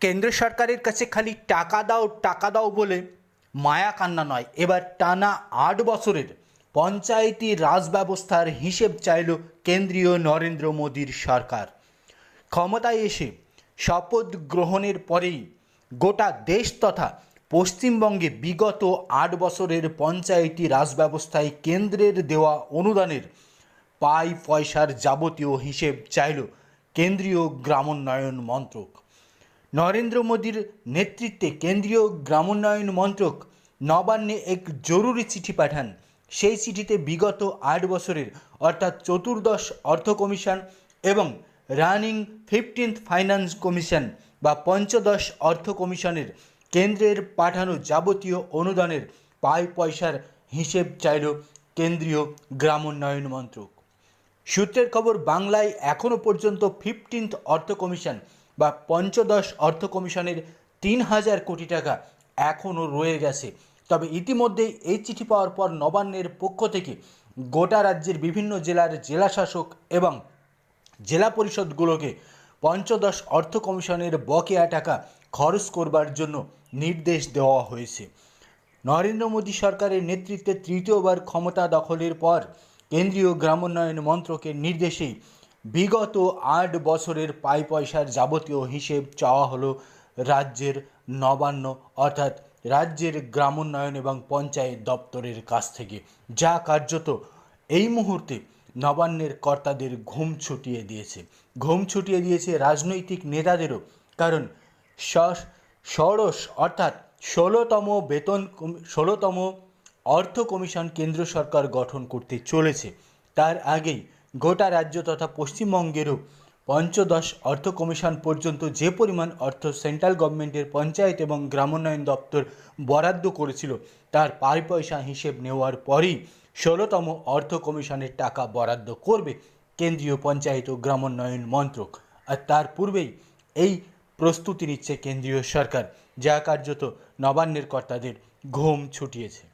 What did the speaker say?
কেন্দ্র সরকারের কাছে খালি টাকা দাও টাকা দাও বলে মায়া কান্না নয়। এবার টানা আট বছরের পঞ্চায়েতি রাজ ব্যবস্থার হিসেব চাইল কেন্দ্রীয় নরেন্দ্র মোদীর সরকার। ক্ষমতায় এসে শপথ গ্রহণের পরেই গোটা দেশ তথা পশ্চিমবঙ্গে বিগত আট বছরের পঞ্চায়েতি রাজ ব্যবস্থায় কেন্দ্রের দেওয়া অনুদানের পাই পয়সার যাবতীয় হিসেব চাইল কেন্দ্রীয় গ্রামোন্নয়ন মন্ত্রক। নরেন্দ্র মোদীর নেতৃত্বে কেন্দ্রীয় গ্রামোন্নয়ন মন্ত্রক নবান্নে এক জরুরি চিঠি পাঠান। সেই চিঠিতে বিগত আট বছরের, অর্থাৎ চতুর্দশ অর্থ কমিশন এবং রানিং ফিফটিন্থ ফাইন্যান্স কমিশন বা পঞ্চদশ অর্থ কমিশনের কেন্দ্রের পাঠানো যাবতীয় অনুদানের পাই পয়সার হিসেব চাইল কেন্দ্রীয় গ্রামোন্নয়ন মন্ত্রক। সূত্রের খবর, বাংলায় এখনও পর্যন্ত ফিফটিন্থ অর্থ কমিশন বা পঞ্চদশ অর্থ কমিশনের তিন হাজার কোটি টাকা এখনও রয়ে গেছে। তবে ইতিমধ্যে এই চিঠি পাওয়ার পর নবান্নের পক্ষ থেকে গোটা রাজ্যের বিভিন্ন জেলার জেলাশাসক এবং জেলা পরিষদগুলোকে পঞ্চদশ অর্থ কমিশনের বকেয়া টাকা খরচ করবার জন্য নির্দেশ দেওয়া হয়েছে। নরেন্দ্র মোদী সরকারের নেতৃত্বে তৃতীয়বার ক্ষমতা দখলের পর কেন্দ্রীয় গ্রামোন্নয়ন মন্ত্রকের নির্দেশেই বিগত আট বছরের পাই পয়সার যাবতীয় হিসেব চাওয়া হলো রাজ্যের নবান্ন অর্থাৎ রাজ্যের গ্রামোন্নয়ন এবং পঞ্চায়েত দপ্তরের কাছ থেকে। যা কার্যত এই মুহূর্তে নবান্নের কর্তাদের ঘুম ছুটিয়ে দিয়েছে। ঘুম ছুটিয়ে দিয়েছে রাজনৈতিক নেতাদেরও। কারণ ষোড়শ অর্থাৎ ষোলোতম বেতন ষোলোতম অর্থ কমিশন কেন্দ্র সরকার গঠন করতে চলেছে। তার আগেই গোটা রাজ্য তথা পশ্চিমবঙ্গেরও পঞ্চদশ অর্থ কমিশন পর্যন্ত যে পরিমাণ অর্থ সেন্ট্রাল গভর্নমেন্টের পঞ্চায়েত এবং গ্রামোন্নয়ন দপ্তর বরাদ্দ করেছিল, তার পাই পয়সা হিসেব নেওয়ার পরেই ষোলোতম অর্থ কমিশনের টাকা বরাদ্দ করবে কেন্দ্রীয় পঞ্চায়েত ও গ্রামোন্নয়ন মন্ত্রক। আর তার পূর্বেই এই প্রস্তুতি নিচ্ছে কেন্দ্রীয় সরকার, যা কার্যত নবান্নের কর্তাদের ঘুম ছুটিয়েছে।